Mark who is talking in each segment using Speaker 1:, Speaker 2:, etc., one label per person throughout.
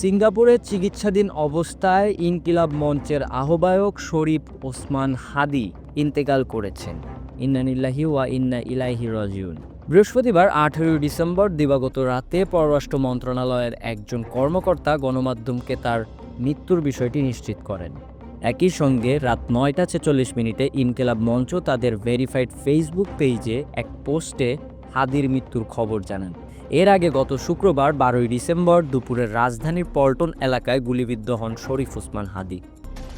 Speaker 1: সিঙ্গাপুরে চিকিৎসাধীন অবস্থায় ইনকিলাব মঞ্চের আহ্বায়ক শরীফ ওসমান হাদি ইন্তেকাল করেছেন। ইন্নানিল্লাহি ওয়া ইন্না ইলাইহি রাজিউন। বৃহস্পতিবার আঠেরোই ডিসেম্বর দিবাগত রাতে পররাষ্ট্র মন্ত্রণালয়ের একজন কর্মকর্তা গণমাধ্যমকে তার মৃত্যুর বিষয়টি নিশ্চিত করেন। একই সঙ্গে রাত নয়টা ছেচল্লিশ মিনিটে ইনকিলাব মঞ্চ তাদের ভেরিফাইড ফেসবুক পেজে এক পোস্টে হাদির মৃত্যুর খবর জানান। এর আগে গত শুক্রবার বারোই ডিসেম্বর দুপুরের রাজধানীর পল্টন এলাকায় গুলিবিদ্ধ হন শরীফ ওসমান হাদি।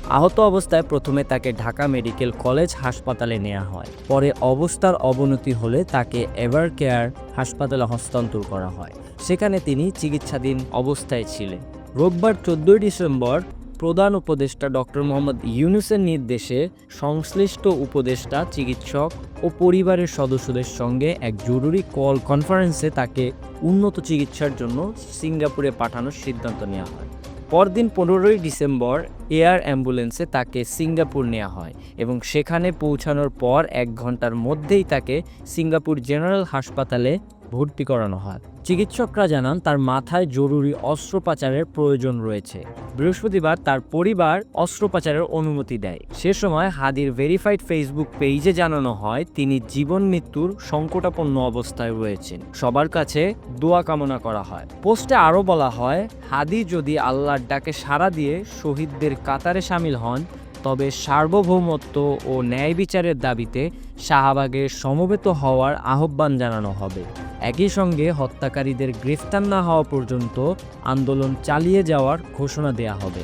Speaker 1: আহত অবস্থায় প্রথমে তাকে ঢাকা মেডিকেল কলেজ হাসপাতালে নেওয়া হয়, পরে অবস্থার অবনতি হলে তাকে এভার কেয়ার হাসপাতালে হস্তান্তর করা হয়। সেখানে তিনি চিকিৎসাধীন অবস্থায় ছিলেন। রোববার চোদ্দই ডিসেম্বর প্রধান উপদেষ্টা ডক্টর মোহাম্মদ ইউনুসের নির্দেশে সংশ্লিষ্ট উপদেষ্টা, চিকিৎসক ও পরিবারের সদস্যদের সঙ্গে এক জরুরি কল কনফারেন্সে তাকে উন্নত চিকিৎসার জন্য সিঙ্গাপুরে পাঠানোর সিদ্ধান্ত নেওয়া হয়। পরদিন পনেরোই ডিসেম্বর এয়ার অ্যাম্বুলেন্সে তাকে সিঙ্গাপুর নেওয়া হয় এবং সেখানে পৌঁছানোর পর এক ঘণ্টার মধ্যেই তাকে সিঙ্গাপুর জেনারেল হাসপাতালে ভর্তি করানো হয়। চিকিৎসকরা জানান, তার মাথায় জরুরি অস্ত্রোপচারের প্রয়োজন রয়েছে। বৃহস্পতিবার তার পরিবার অস্ত্রোপচারের অনুমতি দেয়। সে সময় হাদির ভেরিফাইড ফেসবুক পেজে জানানো হয়, তিনি জীবন মৃত্যুর সংকটাপন্ন অবস্থায় রয়েছেন। সবার কাছে দোয়া কামনা করা হয়। পোস্টে আরও বলা হয়, হাদি যদি আল্লাহর ডাকে সাড়া দিয়ে শহীদদের কাতারে সামিল হন তবে সার্বভৌমত্ব ও ন্যায় বিচারের দাবিতে শাহবাগে সমবেত হওয়ার আহ্বান জানানো হবে। একই সঙ্গে হত্যাকারীদের গ্রেফতার না হওয়া পর্যন্ত আন্দোলন চালিয়ে যাওয়ার ঘোষণা দেয়া হবে।